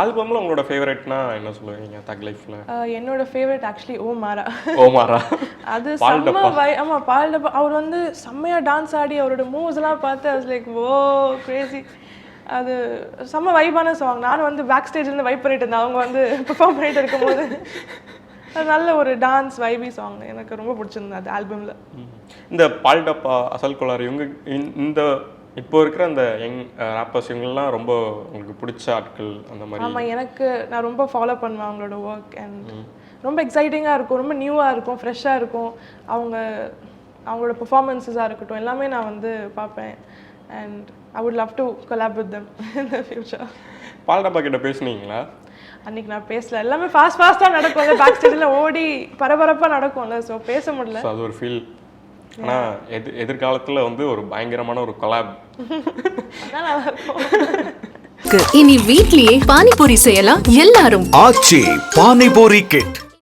ஆல்பம்ல உங்களோட ஃபேவரட்னா என்ன சொல்லுவீங்க தக் லைஃப்ல என்னோட ஃபேவரட் ஆக்சுவலி ஓ மாறா ஓமாரா? அது செம்ம வை ஆமா பால் டப்பா. அவர் வந்து செம்மையா டான்ஸ் ஆடி அவரோட மூவ்ஸ் எல்லாம் பார்த்து அது லைக் ஓ கிரேசி அது செம்ம வைபான சாங் நானும் வந்து பேக் ஸ்டேஜ்லேருந்து வைப் பண்ணிட்டு இருந்தேன். அவங்க வந்து பெர்ஃபார்ம் பண்ணிட்டு இருக்கும்போது. அது நல்ல ஒரு டான்ஸ் வைபி சாங் எனக்கு ரொம்ப பிடிச்சிருந்தது அது ஆல்பம்ல இந்த பால் டப்பா அசல் கோளாறு இவங்க இந்த இப்போ இருக்கிற அந்த யங் ராப்பர்ஸ் இவங்கெல்லாம் ரொம்ப உங்களுக்கு பிடிச்ச ஆட்கள் அந்த மாதிரி? ஆமா எனக்கு நான் ரொம்ப ஃபாலோ பண்ணுவேன் அவங்களோட ஒர்க் அண்ட் ரொம்ப எக்ஸைட்டிங்காக இருக்கும் ரொம்ப நியூவாக இருக்கும் ஃப்ரெஷ்ஷாக இருக்கும். அவங்க அவங்களோட பெர்ஃபார்மன்ஸஸாக இருக்கட்டும் எல்லாமே நான் வந்து பார்ப்பேன். And I would love to collab with them in the future Paal Dabba கிட்ட பேசுனீங்களா? அன்னைக்கு நான் பேசல. எல்லாமே ஃபாஸ்ட் ஃபாஸ்ட்டாக நடக்கும். பேக் ஸ்டேஜில் ஓடி பரபரப்பாக நடக்கும்ல ஸோ பேச முடியல. அது ஒரு ஃபீல் ஆனா எது எதிர்காலத்துல வந்து ஒரு பயங்கரமான ஒரு கொலாப் இனி வீட்லயே பானிபூரி செய்யலாம் எல்லாரும். ஆச்சி பானிபூரி கிட்